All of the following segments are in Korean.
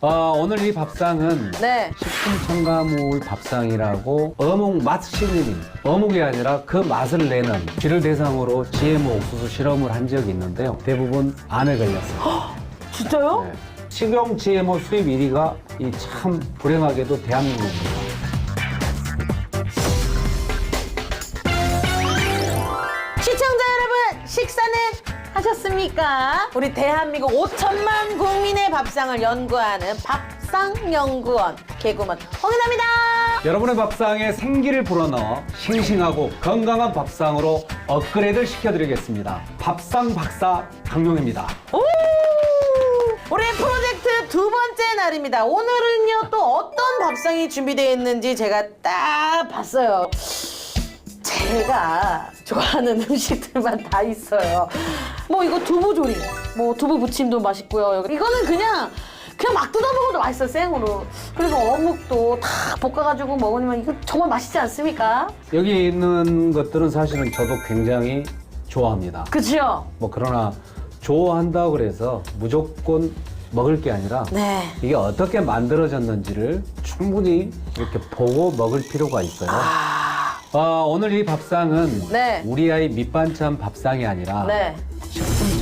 어, 오늘 이 밥상은 네. 식품 첨가물 밥상이라고 어묵 맛 시즈닝 어묵이 아니라 그 맛을 내는 쥐를 대상으로 GMO 옥수수 실험을 한 적이 있는데요 대부분 암에 걸렸어요 진짜요? 네. 식용 GMO 수입 1위가 이 참 불행하게도 대한민국입니다 하셨습니까? 우리 대한민국 5천만 국민의 밥상을 연구하는 밥상연구원 개구먼 홍인합니다. 여러분의 밥상에 생기를 불어넣어 싱싱하고 건강한 밥상으로 업그레이드를 시켜드리겠습니다 밥상 박사 강용입니다 오! 우리 프로젝트 두 번째 날입니다. 오늘은요 또 어떤 밥상이 준비되어 있는지 제가 딱 봤어요. 제가 좋아하는 음식들만 다 있어요. 뭐 이거 두부조림, 뭐 두부 부침도 맛있고요. 이거는 그냥 그냥 막 뜯어 먹어도 맛있어요 생으로. 그리고 어묵도 다 볶아가지고 먹으면 이거 정말 맛있지 않습니까? 여기 있는 것들은 사실은 저도 굉장히 좋아합니다 그죠? 뭐 그러나 좋아한다고 그래서 무조건 먹을 게 아니라 네. 이게 어떻게 만들어졌는지를 충분히 이렇게 보고 먹을 필요가 있어요. 아, 어, 오늘 이 밥상은 네. 우리 아이 밑반찬 밥상이 아니라 네.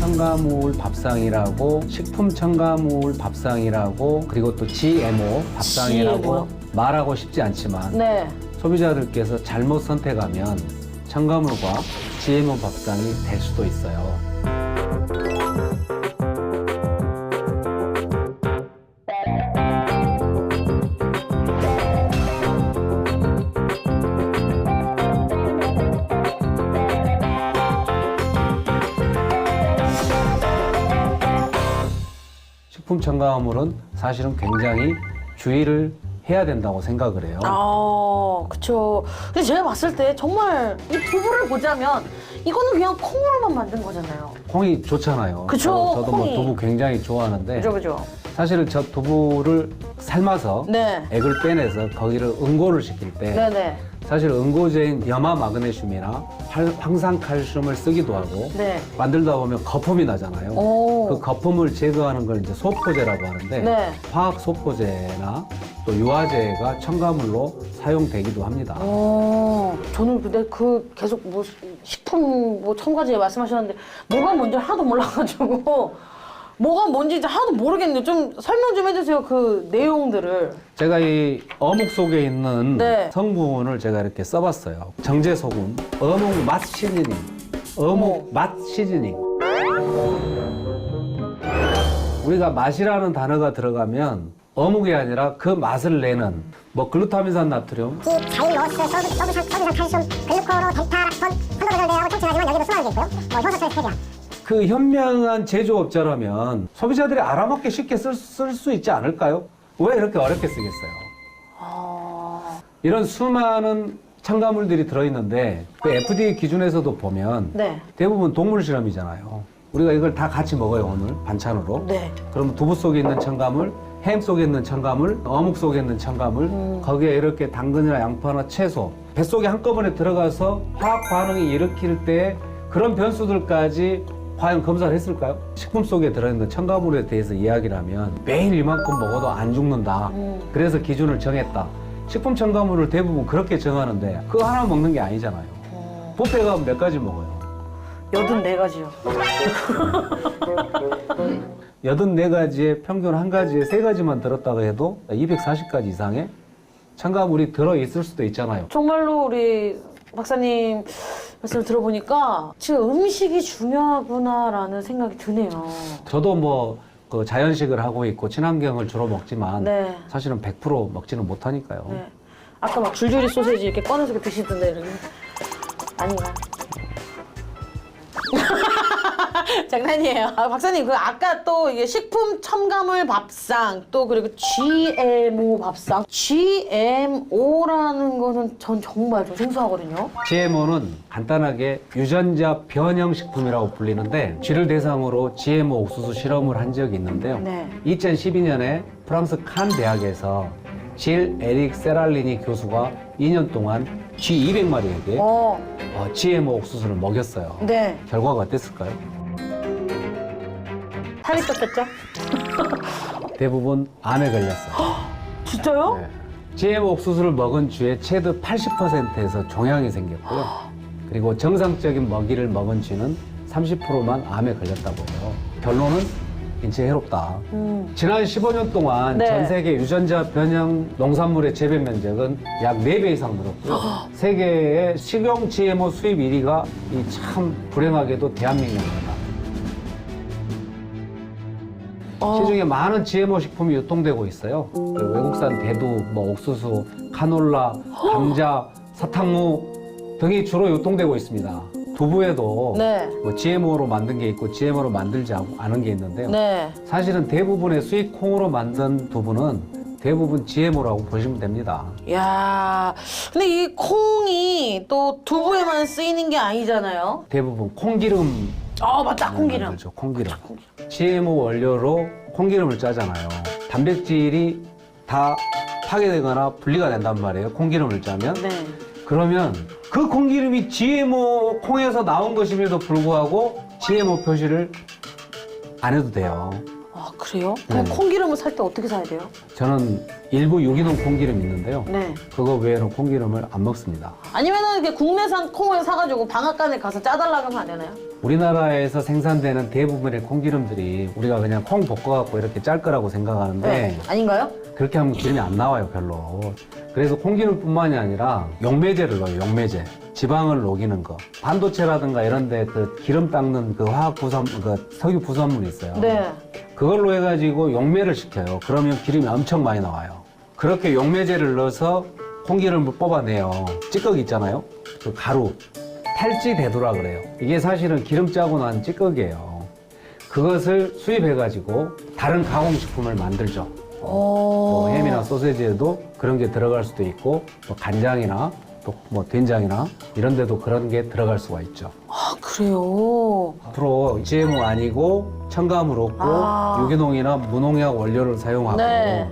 첨가물 밥상이라고 식품 첨가물 밥상이라고 그리고 또 GMO 밥상이라고 GMO. 말하고 싶지 않지만 네. 소비자들께서 잘못 선택하면 첨가물과 GMO 밥상이 될 수도 있어요. 식품 첨가물은 사실은 굉장히 주의를 해야 된다고 생각을 해요. 아, 그쵸. 근데 제가 봤을 때 정말 이 두부를 보자면 이거는 그냥 콩으로만 만든 거잖아요. 콩이 좋잖아요. 그쵸, 저도, 저도 뭐 콩이. 두부 굉장히 좋아하는데 그죠, 그죠? 사실은 저 두부를 삶아서 네. 액을 빼내서 거기를 응고를 시킬 때 네네. 사실 응고제인 염화 마그네슘이나 활- 황산 칼슘을 쓰기도 하고 네. 만들다 보면 거품이 나잖아요. 오. 그 거품을 제거하는 걸 이제 소포제라고 하는데 네. 화학 소포제나 또 유화제가 첨가물로 사용되기도 합니다. 어, 저는 근데 그 계속 뭐 식품 뭐 첨가제 말씀하셨는데 뭐가 뭔지 하나도 몰라가지고 뭐가 뭔지 이제 하나도 모르겠네요. 좀 설명 좀 해주세요. 그 내용들을. 제가 이 어묵 속에 있는 네. 성분을 제가 이렇게 써봤어요. 정제 소금, 어묵 맛 시즈닝, 어묵 맛 시즈닝. 우리가 맛이라는 단어가 들어가면 어묵이 아니라 그 맛을 내는 뭐 글루타민산 나트륨, 기, 자일로스, 서브, 서브산, 서브산 칼슘, 글루코로, 델타 락톤, 한도를 내하고 청춘하지만 여기도 게 있고요. 뭐 효소철 스테비아. 그 현명한 제조업자라면 소비자들이 알아먹기 쉽게 쓸 수 있지 않을까요? 왜 이렇게 어렵게 쓰겠어요? 아, 이런 수많은 첨가물들이 들어있는데 그 FDA 기준에서도 보면 네. 대부분 동물 실험이잖아요. 우리가 이걸 다 같이 먹어요 오늘 반찬으로. 네. 그럼 두부 속에 있는 첨가물, 햄 속에 있는 첨가물, 어묵 속에 있는 첨가물, 음. 거기에 이렇게 당근이나 양파나 채소, 뱃속에 한꺼번에 들어가서 화학 반응이 일으킬 때 그런 변수들까지 과연 검사를 했을까요? 식품 속에 들어있는 첨가물에 대해서 이야기를 하면 매일 이만큼 먹어도 안 죽는다. 음. 그래서 기준을 정했다. 식품 첨가물을 대부분 그렇게 정하는데 그거 하나 먹는 게 아니잖아요. 어, 뷔페 가면 몇 가지 먹어요. 여든 네 가지요. 여든 네 가지에 평균 한 가지에 세 가지만 들었다고 해도 240가지 이상의 첨가물이 들어 있을 수도 있잖아요. 정말로 우리 박사님 말씀을 들어보니까 지금 음식이 중요하구나라는 생각이 드네요. 저도 뭐 그 자연식을 하고 있고 친환경을 주로 먹지만 네. 사실은 100% 먹지는 못하니까요. 네. 아까 막 줄줄이 소세지 이렇게 꺼내서 이렇게 드시던데 이렇게. 아닌가? 장난이에요. 아, 박사님 그 아까 또 이게 식품 첨가물 밥상 또 그리고 GMO 밥상 GMO라는 거는 전 정말 좀 생소하거든요. GMO는 간단하게 유전자 변형 식품이라고 불리는데 쥐를 대상으로 GMO 옥수수 실험을 한 적이 있는데요. 네. 2012년에 프랑스 칸 대학에서 질 에릭 세랄리니 교수가 2년 동안 쥐 200마리에게 어, GMO 옥수수를 먹였어요. 네. 결과가 어땠을까요? 살이 쪘겠죠? 대부분 암에 걸렸어요. 진짜요? 네. GMO 옥수수를 먹은 쥐의 최대 80%에서 종양이 생겼고요. 그리고 정상적인 먹이를 먹은 쥐는 30%만 암에 걸렸다고 해요. 결론은 인체 해롭다. 음. 지난 15년 동안 네. 전 세계 유전자 변형 농산물의 재배 면적은 약 4배 이상 늘었고요. 세계의 식용 GMO 수입 1위가 이 참 불행하게도 대한민국입니다. 어. 시중에 많은 GMO 식품이 유통되고 있어요. 그 외국산 대두, 뭐 옥수수, 카놀라, 감자, 사탕무 등이 주로 유통되고 있습니다. 두부에도 네. 뭐 GMO로 만든 게 있고 GMO로 만들지 않- 않은 게 있는데요. 네. 사실은 대부분의 수입 콩으로 만든 두부는 대부분 GMO라고 보시면 됩니다. 야, 근데 이 콩이 또 두부에만 쓰이는 게 아니잖아요. 대부분 콩기름 어, 맞다. 콩기름. 그렇죠. 콩기름. GMO 원료로 콩기름을 짜잖아요. 단백질이 다 파괴되거나 분리가 된단 말이에요. 콩기름을 짜면. 네. 그러면 그 콩기름이 GMO 콩에서 나온 것임에도 불구하고 GMO 표시를 안 해도 돼요. 아, 그래요? 그럼 네. 콩기름을 살 때 어떻게 사야 돼요? 저는 일부 유기농 콩기름 있는데요. 네. 그거 외에는 콩기름을 안 먹습니다. 아니면은 이렇게 국내산 콩을 사가지고 방앗간에 가서 짜달라고 하면 안 되나요? 우리나라에서 생산되는 대부분의 콩기름들이 우리가 그냥 콩 볶아갖고 이렇게 짤 거라고 생각하는데 네. 아닌가요? 그렇게 하면 기름이 안 나와요 별로 그래서 콩기름뿐만이 아니라 용매제를 넣어요 용매제 지방을 녹이는 거 반도체라든가 이런 데 그 기름 닦는 그 화학 부산 그 석유 부산물이 있어요. 네. 그걸로 해가지고 용매를 시켜요. 그러면 기름이 엄청 많이 나와요. 그렇게 용매제를 넣어서 콩기름을 뽑아내요. 찌꺼기 있잖아요. 그 가루. 탈지 대두라 그래요. 이게 사실은 기름 짜고 난 찌꺼기예요. 그것을 수입해가지고 다른 가공식품을 만들죠. 뭐 오. 햄이나 소세지에도 그런 게 들어갈 수도 있고 또 간장이나 또 뭐 된장이나 이런 데도 그런 게 들어갈 수가 있죠. 아, 그래요? 앞으로 GMO 아니고 첨가물 없고 아. 유기농이나 무농약 원료를 사용하고 네.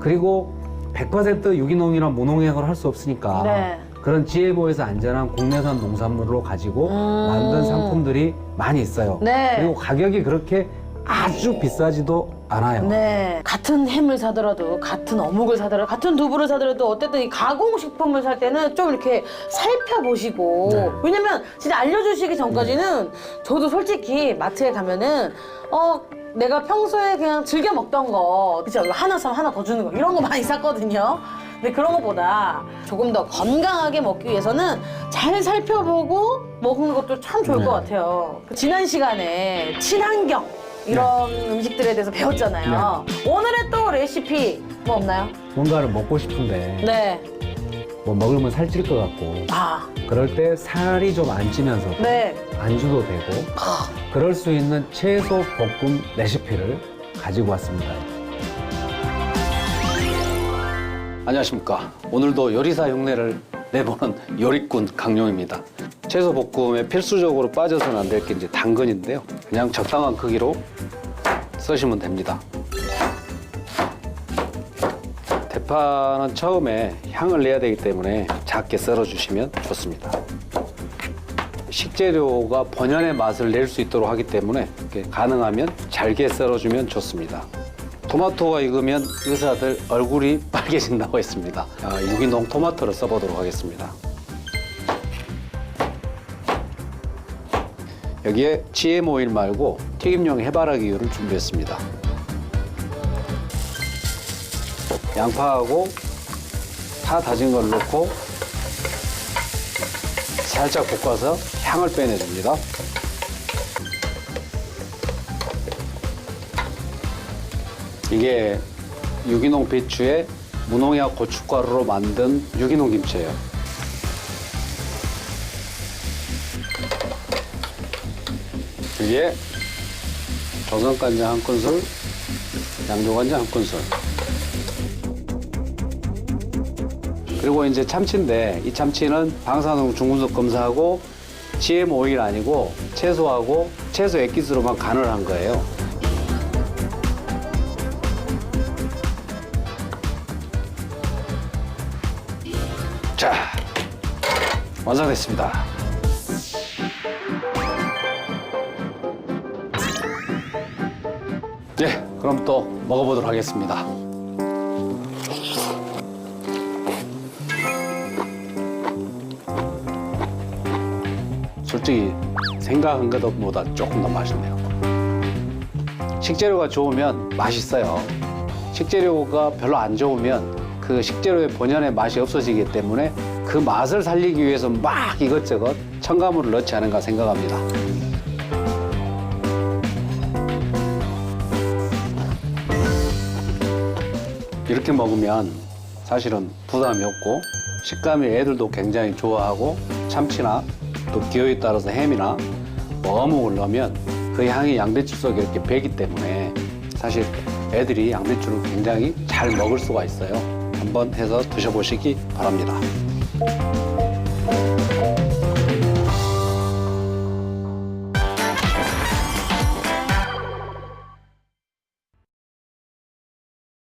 그리고 100% 유기농이나 무농약을 할 수 없으니까 네. 그런 GMO에서 안전한 국내산 농산물로 가지고 음. 만든 상품들이 많이 있어요. 네. 그리고 가격이 그렇게 아주 비싸지도 않아요. 네. 같은 햄을 사더라도, 같은 어묵을 사더라도, 같은 두부를 사더라도, 어쨌든 이 가공식품을 살 때는 좀 이렇게 살펴보시고. 네. 왜냐면 진짜 알려주시기 전까지는 저도 솔직히 마트에 가면은, 어, 내가 평소에 그냥 즐겨 먹던 거, 그죠? 하나 사면 하나 더 주는 거, 이런 거 많이 샀거든요. 근데 그런 것보다 조금 더 건강하게 먹기 위해서는 잘 살펴보고 먹는 것도 참 좋을 네. 것 같아요. 그 지난 시간에 친환경 이런 음식들에 대해서 배웠잖아요. 오늘의 또 레시피 뭐 없나요? 뭔가를 먹고 싶은데 네. 뭐 먹으면 살찔 것 같고 아, 그럴 때 살이 좀 안 찌면서 네. 안주도 되고 그럴 수 있는 채소 볶음 레시피를 가지고 왔습니다. 안녕하십니까. 오늘도 요리사 흉내를 내보는 요리꾼 강용입니다. 채소 볶음에 필수적으로 빠져서는 안 될 게 이제 당근인데요. 그냥 적당한 크기로 써시면 됩니다. 대파는 처음에 향을 내야 되기 때문에 작게 썰어 주시면 좋습니다. 식재료가 본연의 맛을 낼 수 있도록 하기 때문에 가능하면 잘게 썰어주면 좋습니다. 토마토가 익으면 의사들 얼굴이 빨개진다고 했습니다. 아, 유기농 토마토를 써보도록 하겠습니다. 여기에 GM 오일 말고 튀김용 해바라기유를 준비했습니다. 양파하고 파 다진 걸 넣고 살짝 볶아서 향을 빼내줍니다. 이게 유기농 배추에 무농약 고춧가루로 만든 유기농 김치예요. 여기에 조선간장 한 큰술, 양조간장 한 큰술. 그리고 이제 참치인데 이 참치는 방사능 중금속 검사하고 GM 오일 아니고 채소하고 채소 액기스로만 간을 한 거예요. 자, 완성됐습니다. 예, 그럼 또 먹어보도록 하겠습니다. 솔직히 생각한 것보다 조금 더 맛있네요. 식재료가 좋으면 맛있어요. 식재료가 별로 안 좋으면 그 식재료의 본연의 맛이 없어지기 때문에 그 맛을 살리기 위해서 막 이것저것 첨가물을 넣지 않은가 생각합니다. 이렇게 먹으면 사실은 부담이 없고 식감이 애들도 굉장히 좋아하고 참치나 또 기호에 따라서 햄이나 뭐 어묵을 넣으면 그 향이 양배추 속에 이렇게 배기 때문에 사실 애들이 양배추를 굉장히 잘 먹을 수가 있어요. 한번 해서 드셔보시기 바랍니다.